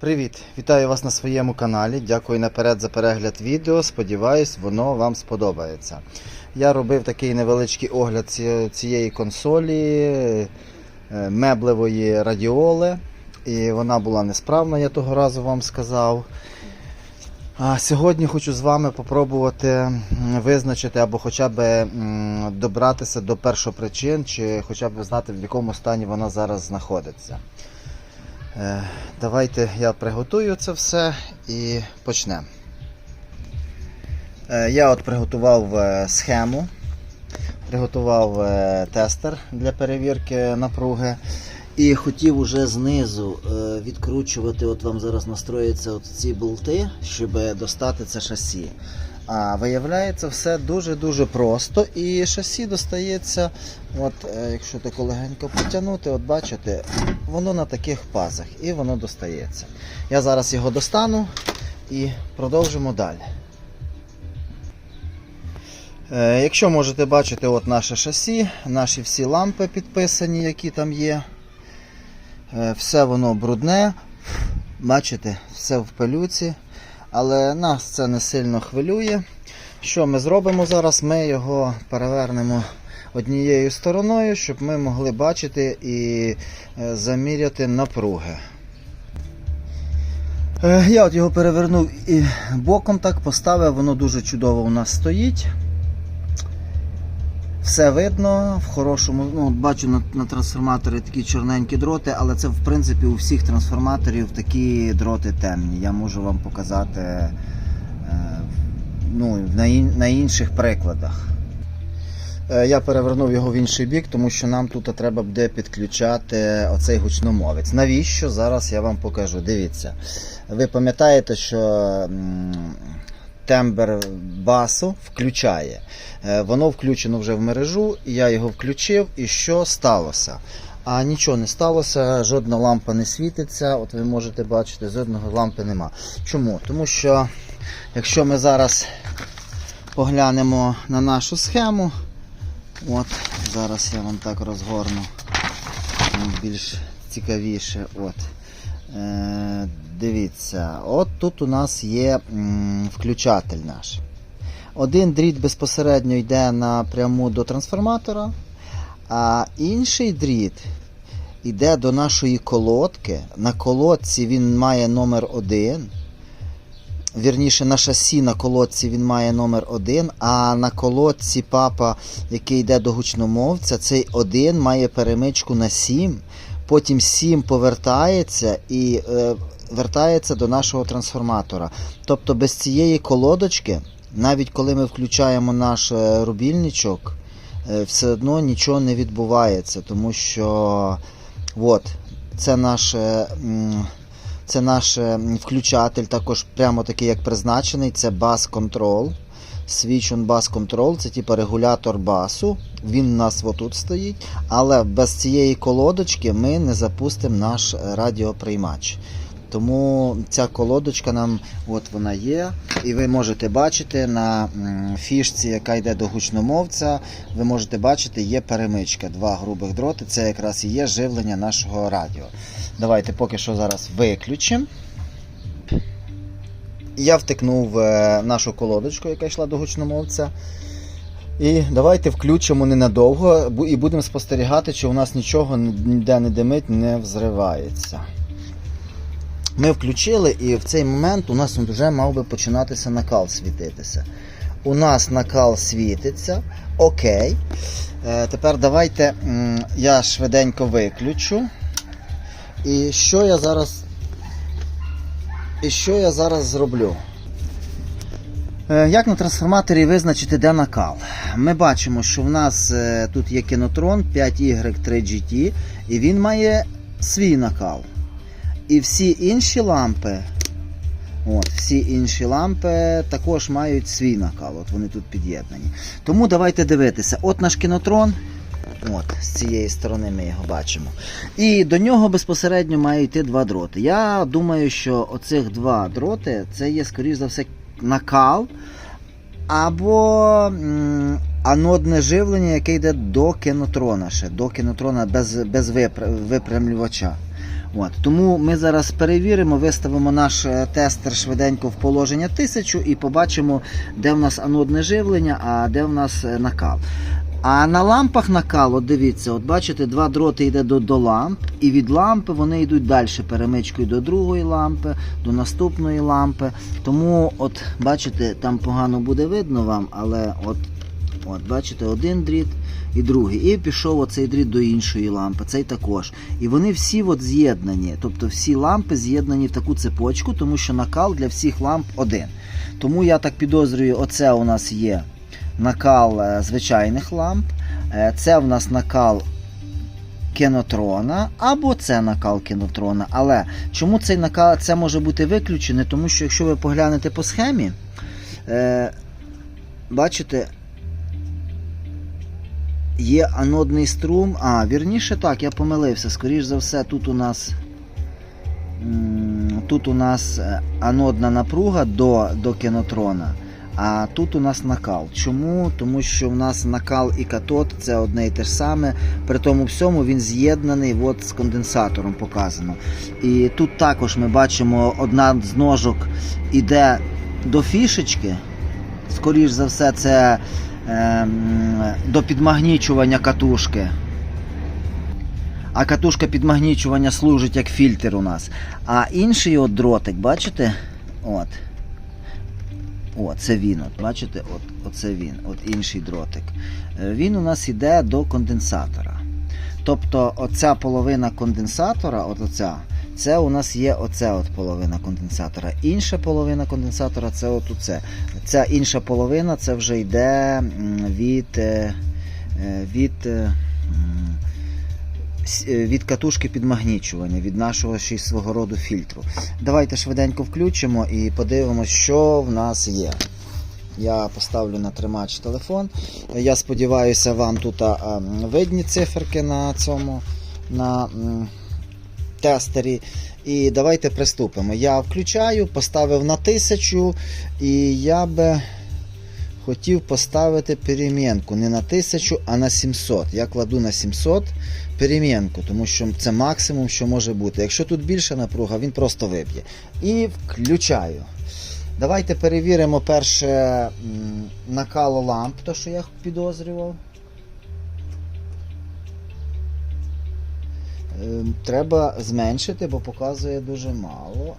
Привіт! Вітаю вас на своєму каналі. Дякую наперед за перегляд відео. Сподіваюсь, воно вам сподобається. Я робив такий невеличкий огляд цієї консолі е, меблевої радіоли. І вона була несправна, я того разу вам сказав. А сьогодні хочу з вами попробувати визначити або хоча б добратися до першопричин, чи хоча б знати, в якому стані вона зараз знаходиться. Е, Давайте я приготую це все і почнемо. Е, Я от приготував е, схему, приготував тестер для перевірки напруги. І хотів уже знизу відкручувати, от вам зараз настроїться ці болти, щоб достати це шасі. А виявляється, все дуже-дуже просто. І шасі достається, от, е, якщо тако легенько потягнути, от бачите, воно на таких пазах і воно достається. Я зараз його достану і продовжимо далі. Е, Якщо можете бачити, от наше шасі, наші всі лампи підписані, які там є. Е, Все воно брудне, бачите, все в пилюці, але нас це не сильно хвилює. Що ми зробимо зараз? Ми його перевернемо однією стороною, щоб ми могли бачити і е, заміряти напруги. Е, Я от його перевернув і боком так поставив, воно дуже чудово у нас стоїть. Все видно в хорошому. Ну, бачу на, на трансформаторі такі чорненькі дроти, але це в принципі у всіх трансформаторів такі дроти темні. Я можу вам показати е, ну, на, ін- на інших прикладах. Е, Я перевернув його в інший бік, тому що нам тут треба буде підключати оцей гучномовець. Навіщо? Зараз я вам покажу. Дивіться. Ви пам'ятаєте, що тембр басу включає. Е, Воно включено вже в мережу, я його включив, і що сталося? А нічого не сталося, жодна лампа не світиться. От ви можете бачити, жодного лампи нема. Чому? Тому що якщо ми зараз поглянемо на нашу схему, от зараз я вам так розгорну більш цікавіше. От. Е, дивіться, от тут у нас є включатель наш. Один дріт безпосередньо йде напряму до трансформатора, а інший дріт йде до нашої колодки. На колодці він має номер 1. Вірніше, на шасі на колодці він має номер 1, а на колодці папа, який йде до гучномовця, цей 1 має перемичку на 7. Потім 7 повертається і е, вертається до нашого трансформатора. Тобто без цієї колодочки, навіть коли ми включаємо наш е, рубільничок, е, все одно нічого не відбувається, тому що от, це наш. е, це наш е, включатель, також прямо такий, як призначений, це Control. Switch on Bass Control, це типу регулятор басу. Він у нас отут стоїть. Але без цієї колодочки ми не запустимо наш радіоприймач. Тому ця колодочка нам от вона є. І ви можете бачити на фішці, яка йде до гучномовця, ви можете бачити, є перемичка. Два грубих дроти. Це якраз і є живлення нашого радіо. Давайте поки що зараз виключимо. Я втикнув е, нашу колодочку, яка йшла до гучномовця. І давайте включимо ненадовго і будемо спостерігати, чи у нас нічого ніде не димить, не взривається. Ми включили, і в цей момент у нас вже мав би починатися накал світитися. У нас накал світиться. Окей. Е, тепер давайте я швиденько виключу. І що я зараз. І що я зараз зроблю? Е, Як на трансформаторі визначити, де накал? Ми бачимо, що в нас е, тут є кінотрон 5Y3GT, і він має свій накал. І всі інші лампи, от, всі інші лампи також мають свій накал. От вони тут під'єднані. Тому давайте дивитися. От наш кінотрон. От, з цієї сторони ми його бачимо. І до нього безпосередньо має йти два дроти. Я думаю, що оцих два дроти це є, скоріш за все, накал або анодне живлення, яке йде до кінотрона ще, до кінотрона без, без випр- випрямлювача. От. Тому ми зараз перевіримо, виставимо наш е, тестер швиденько в положення 1000 і побачимо, де в нас анодне живлення, а де в нас е, накал. А на лампах накал, от дивіться, от бачите, два дроти йде до, до ламп, і від лампи вони йдуть далі перемичкою до другої лампи, до наступної лампи. Тому, от бачите, там погано буде видно вам, але от, от бачите, один дріт і другий. І пішов оцей дріт до іншої лампи, цей також. І вони всі от з'єднані. Тобто всі лампи з'єднані в таку цепочку, тому що накал для всіх ламп один. Тому я так підозрюю, оце у нас є накал е, звичайних ламп. Е, Це в нас накал кінотрона, або це накал кінотрона. Але чому цей накал це може бути виключений? Тому що якщо ви поглянете по схемі, е, бачите, є анодний струм. А, вірніше так, я помилився. Скоріш за все, тут у нас. Тут у нас анодна напруга до, до кінотрона, а тут у нас накал. Чому? Тому що в нас накал і катод це одне і те ж саме. При тому всьому він з'єднаний от з конденсатором показано. І тут також ми бачимо, одна з ножок іде до фішечки. Скоріш за все, це ем, до підмагнічування катушки. А катушка підмагнічування служить як фільтр у нас. А інший от дротик, бачите? От. О, це він. От, бачите, от, оце він, от інший дротик. Е, Він у нас йде до конденсатора. Тобто оця половина конденсатора, от оця, це у нас є оця от половина конденсатора. Інша половина конденсатора це от оце. Ця інша половина це вже йде від, е, е, від, від катушки підмагнічування, від нашого ще свого роду фільтру. Давайте швиденько включимо і подивимося, що в нас є. Я поставлю на тримач телефон. Я сподіваюся, вам тут видні циферки на цьому на тестері. І давайте приступимо. Я включаю, поставив на 1000 і я би хотів поставити перемінку не на 1000, а на 700. Я кладу на 700 перемінку, тому що це максимум, що може бути. Якщо тут більша напруга, він просто виб'є. І включаю. Давайте перевіримо перше накало ламп, то що я підозрював. Ем, Треба зменшити, бо показує дуже мало.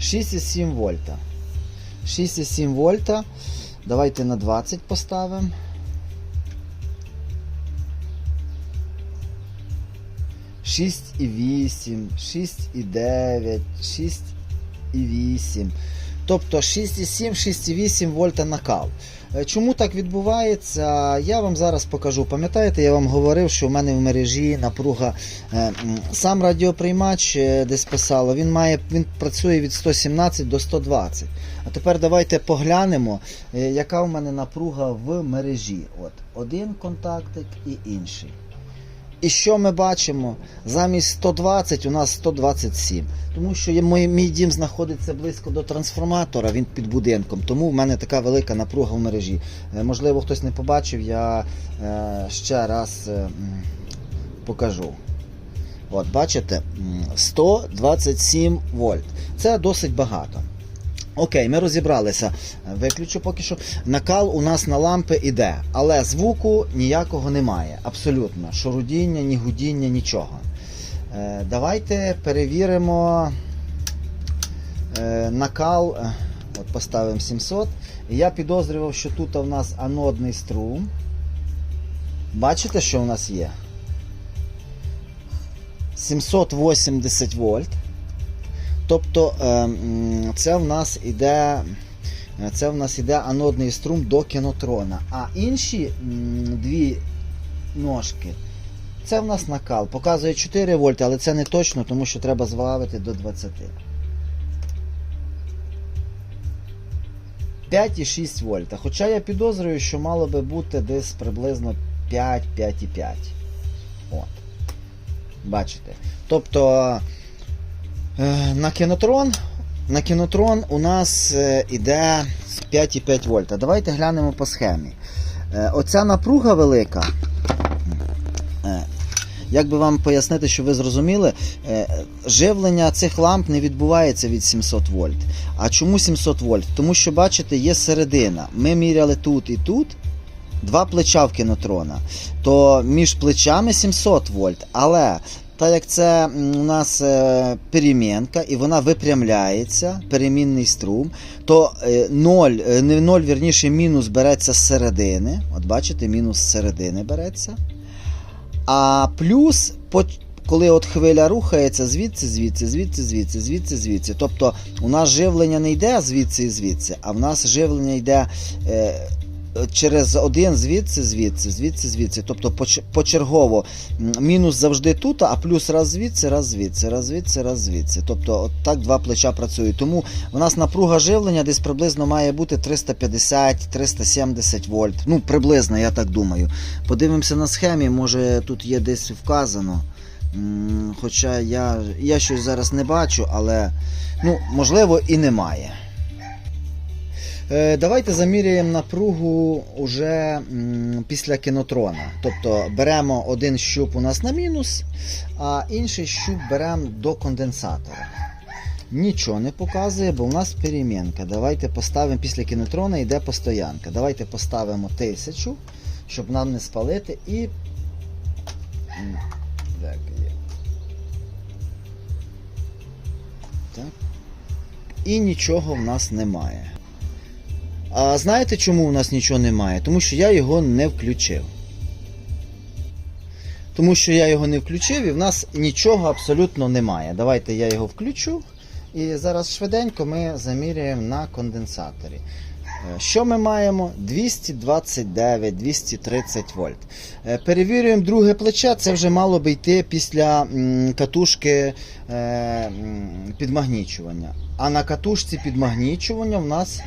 6,7 вольта. 6,7 вольта. Давайте на 20 поставимо. Шість і вісім, шість і дев'ять, шість і вісім. Тобто 6,7, 6,8 вольта накал. Е, Чому так відбувається? Я вам зараз покажу. Пам'ятаєте, я вам говорив, що в мене в мережі напруга е, сам радіоприймач е, десь писало, він має він працює від 117 до 120. А тепер давайте поглянемо, яка в мене напруга в мережі. От один контактик і інший. І що ми бачимо? Замість 120 у нас 127. Тому що мій, мій дім знаходиться близько до трансформатора, він під будинком, тому в мене така велика напруга в мережі. Е, Можливо, хтось не побачив, я е, ще раз е, покажу. От, бачите, 127 вольт. Це досить багато. Окей, ми розібралися. Виключу поки що. Накал у нас на лампи іде, але звуку ніякого немає. Абсолютно. Шурудіння, ні гудіння, нічого. Е, давайте перевіримо е, накал. Е, От поставимо 700. Я підозрював, що тут у нас анодний струм. Бачите, що у нас є? 780 вольт. Тобто е, це в нас іде. Це в нас іде анодний струм до кінотрона. А інші дві ножки це в нас накал. Показує 4 вольти, але це не точно, тому що треба збавити до 20. 5,6 вольта. Хоча я підозрюю, що мало би бути десь приблизно 5-5,5. От. Бачите. Тобто е, на кінотрон, на кінотрон у нас е, іде 5,5 вольта. Давайте глянемо по схемі. Е, Оця напруга велика. е, як би вам пояснити, що ви зрозуміли, е, живлення цих ламп не відбувається від 700 вольт. А чому 700 вольт? Тому що, бачите, є середина. Ми міряли тут і тут. Два плеча в кінотрона, то між плечами 700 вольт. Але так як це у нас е, перемінка і вона випрямляється, перемінний струм, то 0, не 0, вірніше, мінус береться з середини. От бачите, мінус з середини береться. А плюс, коли от хвиля рухається звідси, звідси, звідси, звідси, звідси, звідси. Тобто у нас живлення не йде звідси і звідси, а в нас живлення йде. Е, Через один звідси, звідси, звідси, звідси. Тобто почергово мінус завжди тут, а плюс раз звідси, раз звідси, раз звідси, раз звідси. Тобто от так два плеча працюють. Тому у нас напруга живлення десь приблизно має бути 350-370 вольт. Ну, приблизно, я так думаю. Подивимося на схемі, може тут є десь вказано. Хоча я, я щось зараз не бачу, але ну, можливо і немає. Е, Давайте заміряємо напругу уже після кінотрона. Тобто беремо один щуп у нас на мінус, а інший щуп беремо до конденсатора. Нічого не показує, бо у нас перемінка. Давайте поставимо після кінотрона йде постоянка. Давайте поставимо 1000, щоб нам не спалити і. Так, є. Так. І нічого в нас немає. А знаєте, чому у нас нічого немає? Тому що я його не включив. Тому що я його не включив і в нас нічого абсолютно немає. Давайте я його включу. І зараз швиденько ми заміряємо на конденсаторі. Е, Що ми маємо? 229-230 вольт. Е, Перевірюємо друге плече, це вже мало би йти після катушки е, підмагнічування. А на катушці підмагнічування в нас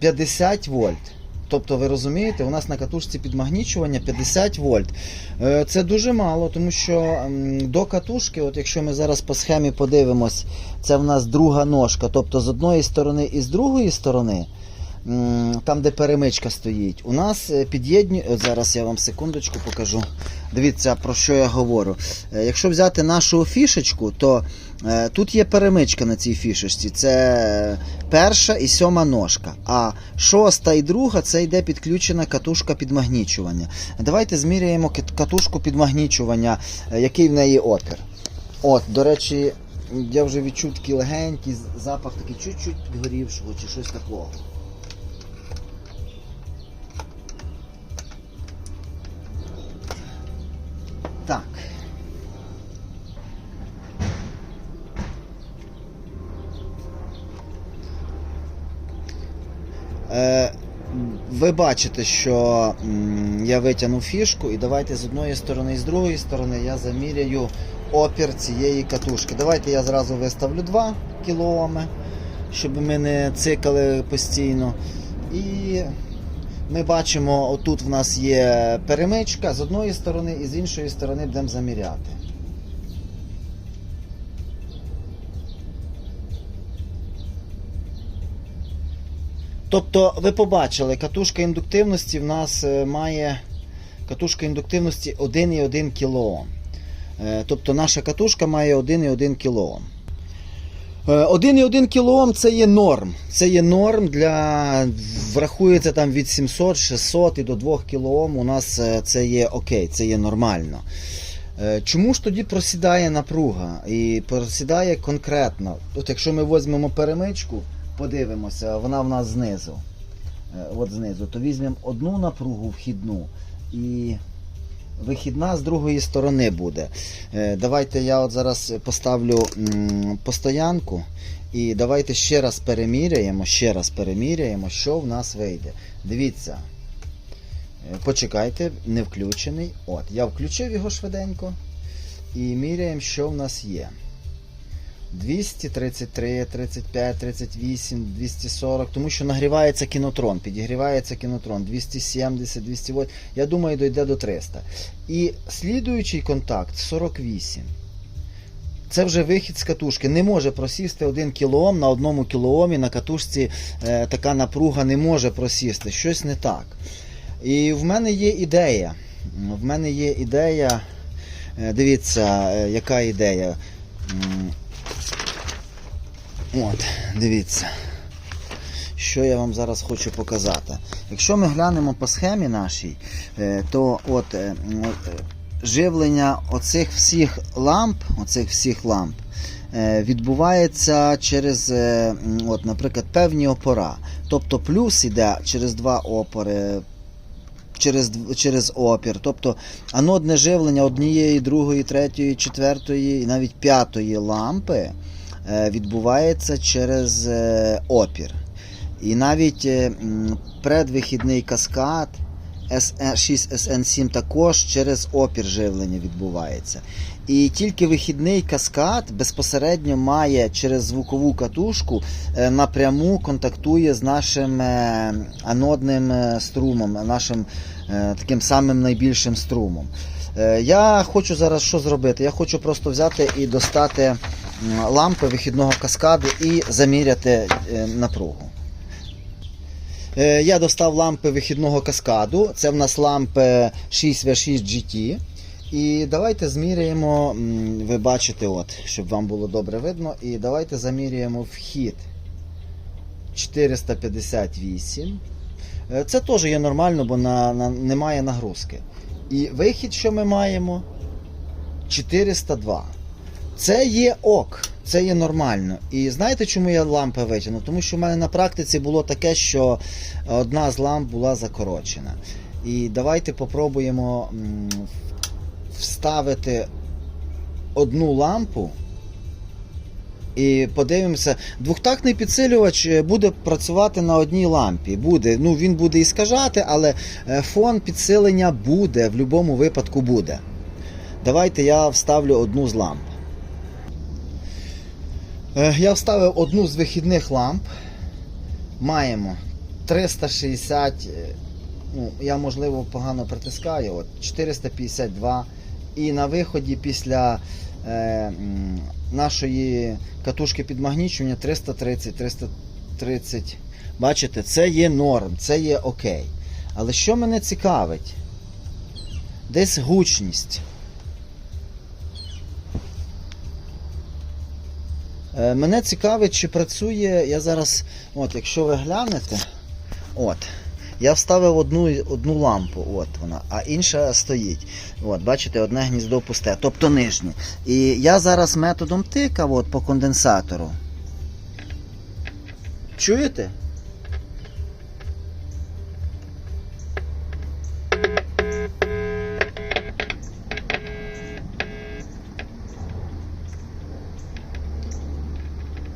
50 вольт. Тобто, ви розумієте, у нас на катушці підмагнічування 50 вольт. Е, Це дуже мало, тому що до катушки, от якщо ми зараз по схемі подивимось, це в нас друга ножка. Тобто з одної сторони і з другої сторони, там де перемичка стоїть, у нас е, під'єдню. Зараз я вам секундочку покажу. Дивіться, про що я говорю. Е, Якщо взяти нашу фішечку, то е, тут є перемичка на цій фішечці. Це е, перша і сьома ножка. А шоста і друга це йде підключена катушка підмагнічування. Давайте зміряємо катушку підмагнічування, е, який в неї опір. От, до речі, я вже відчув такий легенький запах, такий чуть-чуть підгорівшого чи щось такого. Так. Е, ви бачите, що я витягнув фішку, і давайте з одної сторони і з другої сторони я заміряю опір цієї катушки. Давайте я зразу виставлю 2 кілооми, щоб ми не цикали постійно. І ми бачимо, отут в нас є перемичка з одної сторони і з іншої сторони будемо заміряти. Тобто, ви побачили, катушка індуктивності в нас е, має катушка індуктивності 1,1 кОм. Е, Тобто наша катушка має 1,1 кОм. Е, 1,1 кОм це є норм. Це є норм для врахується там від 700, 600 і до 2 кОм. У нас е, це є окей, це є нормально. Е, Чому ж тоді просідає напруга? І просідає конкретно. От якщо ми візьмемо перемичку, подивимося, вона в нас знизу. Е, От знизу, то візьмемо одну напругу вхідну і вихідна з другої сторони буде. Е, Давайте я от зараз поставлю постоянку. І давайте ще раз переміряємо, ще раз переміряємо, що в нас вийде. Дивіться. Е, Почекайте, не включений. От, я включив його швиденько. І міряємо, що в нас є. 233, 35, 38, 240, тому що нагрівається кінотрон, підігрівається кінотрон 270, 208, я думаю, дойде до 300. І слідуючий контакт 48. Це вже вихід з катушки. Не може просісти 1 кілоом на одному кілоомі на катушці е, така напруга не може просісти. Щось не так. І в мене є ідея. В мене є ідея Е, Дивіться, е, яка ідея. От, дивіться. Що я вам зараз хочу показати. Якщо ми глянемо по схемі нашій, е, то от е, е, живлення оцих всіх ламп, оцих всіх ламп відбувається через, от, наприклад, певні опора. Тобто плюс іде через два опори, через, через опір. Тобто анодне живлення однієї, другої, третьої, четвертої і навіть п'ятої лампи відбувається через е, опір. І навіть е, предвихідний каскад SN6SN7 також через опір живлення відбувається. І тільки вихідний каскад безпосередньо має через звукову катушку е, напряму контактує з нашим е, анодним е, струмом, нашим е, таким самим найбільшим струмом. Е, Я хочу зараз що зробити? Я хочу просто взяти і достати лампи вихідного каскаду і заміряти е, напругу. Е, Я достав лампи вихідного каскаду. Це в нас лампи 6V6 GT. І давайте зміряємо, ви бачите, от, щоб вам було добре видно. І давайте заміряємо вхід 458. Е, Це теж є нормально, бо на, на, немає нагрузки. І вихід, що ми маємо? 402. Це є ок, це є нормально. І знаєте, чому я лампи витягнув? Тому що в мене на практиці було таке, що одна з ламп була закорочена. І давайте попробуємо вставити одну лампу. І подивимося, двохтактний підсилювач е, буде працювати на одній лампі. Буде, ну він буде іскажати, але е, фон підсилення буде, в будь-якому випадку буде. Давайте я вставлю одну з ламп. Е, Я вставив одну з вихідних ламп. Маємо 360, е, ну, я можливо погано притискаю, от 452. І на виході після е, нашої катушки підмагнічування 330, 330. Бачите, це є норм, це є окей. Але що мене цікавить? Десь гучність. Мене цікавить, чи працює. Я зараз, от, якщо ви глянете, от, я вставив одну, одну лампу, от вона, а інша стоїть. От, бачите, одне гніздо пусте, тобто нижнє. І я зараз методом тика от, по конденсатору. Чуєте?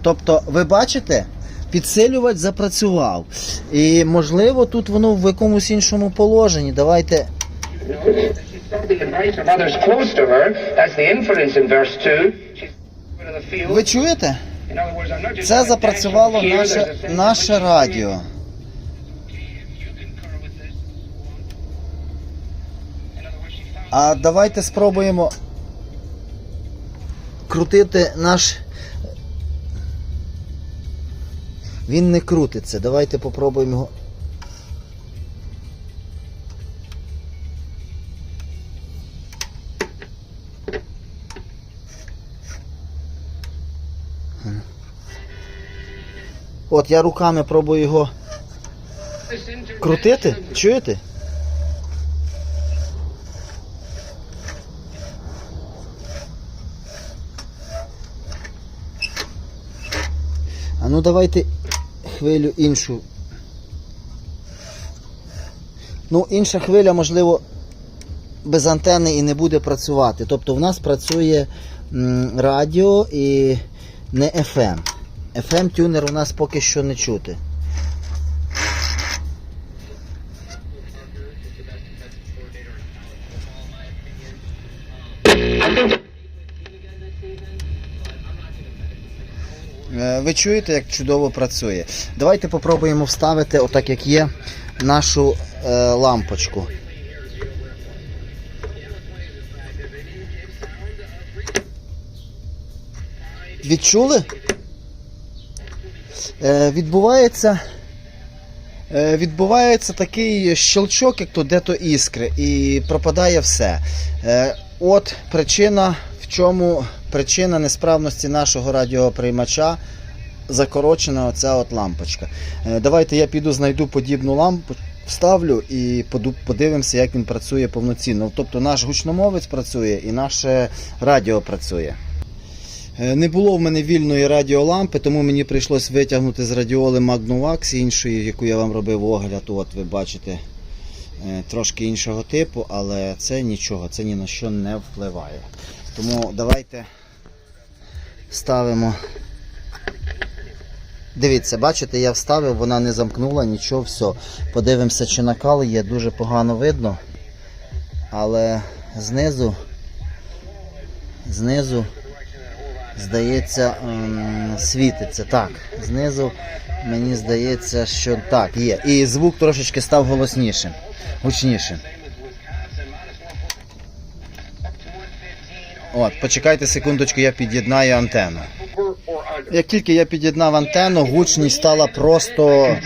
Тобто, ви бачите, підсилювач запрацював. І можливо тут воно в якомусь іншому положенні. Давайте. She's something advice from others close to her. That's the inference in verse 2. She's out of the field. Ви чуєте? Це запрацювало наше, наше радіо. А давайте спробуємо крутити наш. Він не крутиться. Давайте попробуємо його. От я руками пробую його крутити. Чуєте? А ну давайте хвилю іншу. Ну, інша хвиля, можливо, без антени і не буде працювати. Тобто в нас працює радіо і не FM. FM-тюнер у нас поки що не чути. Ви чуєте, як чудово працює. Давайте попробуємо вставити, отак як є, нашу е, лампочку. Відчули? Е, відбувається. е, Відбувається такий щелчок, як то де-то іскри, і пропадає все. От причина, в чому причина несправності нашого радіоприймача закорочена оця от лампочка. Е, Давайте я піду знайду подібну лампу, вставлю і подивимося, як він працює повноцінно. Тобто наш гучномовець працює і наше радіо працює. Е, Не було в мене вільної радіолампи, тому мені прийшлось витягнути з радіоли Magnum іншої, яку я вам робив огляд. От ви бачите е, трошки іншого типу, але це нічого, це ні на що не впливає. Тому давайте ставимо. Дивіться, бачите, я вставив, вона не замкнула, нічого, все. Подивимося, чи накал є, дуже погано видно. Але знизу, знизу, здається, світиться. Так, знизу мені здається, що так, є. І звук трошечки став голоснішим, гучнішим. От, почекайте секундочку, я під'єднаю антенну. Як тільки я під'єднав антенну, гучність стала просто.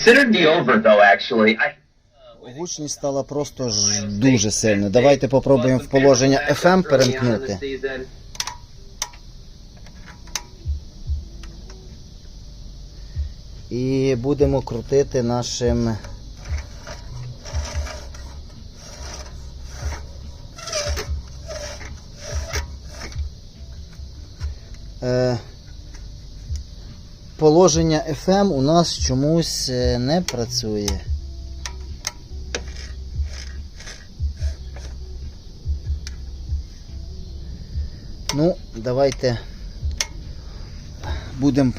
Гучність стала просто ж дуже сильно. Давайте попробуємо в положення FM перемкнути. І будемо крутити нашим. Е, Положення FM у нас чомусь е, не працює. Ну, давайте будемо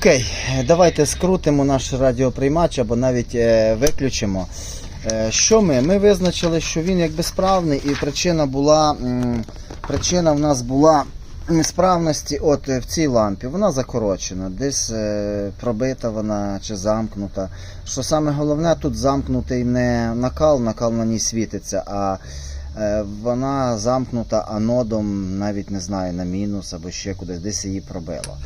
Окей, давайте скрутимо наш радіоприймач або навіть е, виключимо. Е, що ми? Ми визначили, що він якби справний, і причина була. Причина в нас була несправності от е, в цій лампі. Вона закорочена, десь пробита вона чи замкнута. Що саме головне, тут замкнутий не накал, накал на ній світиться, а вона замкнута анодом, навіть не знаю, на мінус або ще кудись, десь її пробило.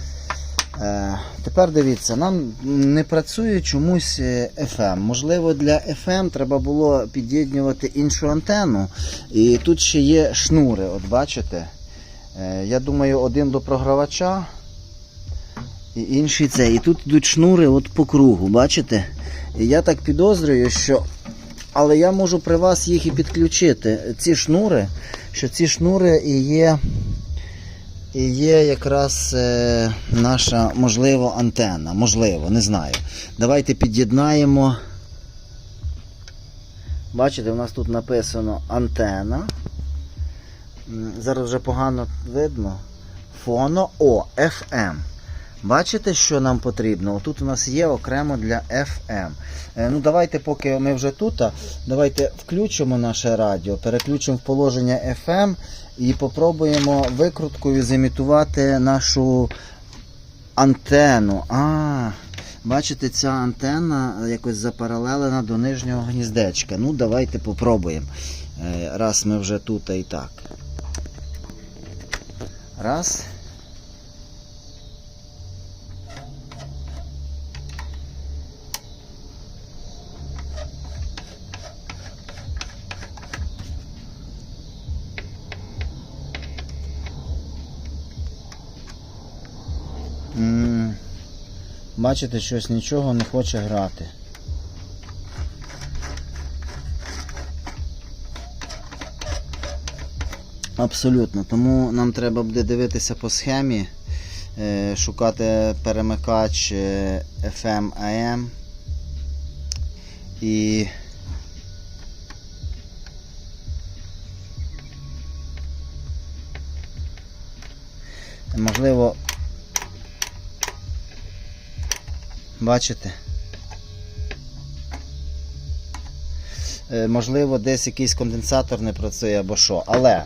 Е, тепер дивіться, нам не працює чомусь е, FM. Можливо, для FM треба було під'єднувати іншу антенну. І тут ще є шнури, от бачите. Е, я думаю, один до програвача і інший це. І тут йдуть шнури от по кругу, бачите? І я так підозрюю, що. Але я можу при вас їх і підключити. Ці шнури, що ці шнури і є. І є якраз е, наша, можливо, антенна. Можливо, не знаю. Давайте під'єднаємо. Бачите, у нас тут написано антенна. Зараз вже погано видно. Фоно О, FM. Бачите, що нам потрібно? Тут у нас є окремо для FM. Е, Ну, давайте, поки ми вже тут, давайте включимо наше радіо, переключимо в положення FM і попробуємо викруткою зімітувати нашу антенну. А, бачите, ця антенна якось запаралелена до нижнього гніздечка. Ну, давайте попробуємо. Е, Раз ми вже тут і так. Раз. Бачите, щось нічого не хоче грати. Абсолютно. Тому нам треба буде дивитися по схемі, е, шукати перемикач е, FM AM і Бачите? Е, Можливо, десь якийсь конденсатор не працює або що. Але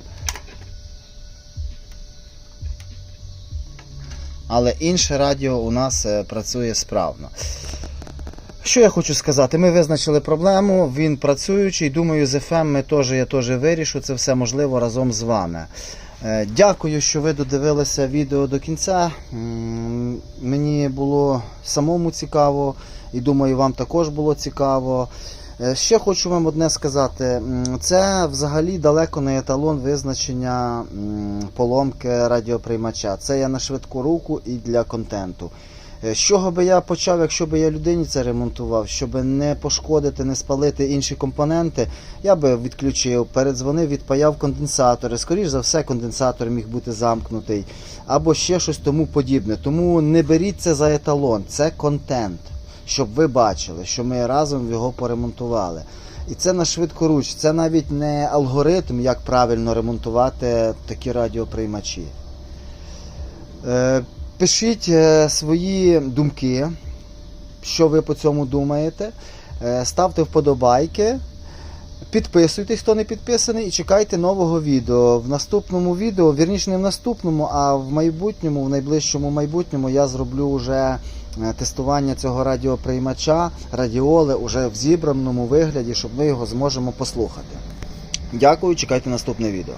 але інше радіо у нас е, працює справно. Що я хочу сказати? Ми визначили проблему, він працюючий. Думаю, з FM ми теж, я теж вирішу це все можливо разом з вами. Е, Дякую, що ви додивилися відео до кінця. Мені було самому цікаво, і думаю, вам також було цікаво. Е, Ще хочу вам одне сказати: це взагалі далеко не еталон визначення поломки радіоприймача. Це я на швидку руку і для контенту. Е, З чого би я почав, якщо би я людині це ремонтував, щоб не пошкодити, не спалити інші компоненти, я би відключив, передзвонив, відпаяв конденсатори. Скоріше за все, конденсатор міг бути замкнутий, або ще щось тому подібне. Тому не беріть це за еталон, це контент, щоб ви бачили, що ми разом його поремонтували. І це на швидкоруч, це навіть не алгоритм, як правильно ремонтувати такі радіоприймачі. Пишіть е, свої думки, що ви по цьому думаєте. Е, Ставте вподобайки. Підписуйтесь, хто не підписаний, і чекайте нового відео. В наступному відео, вірніше не в наступному, а в майбутньому, в найближчому майбутньому я зроблю вже е, тестування цього радіоприймача, радіоли уже в зібраному вигляді, щоб ми його зможемо послухати. Дякую, чекайте наступне відео.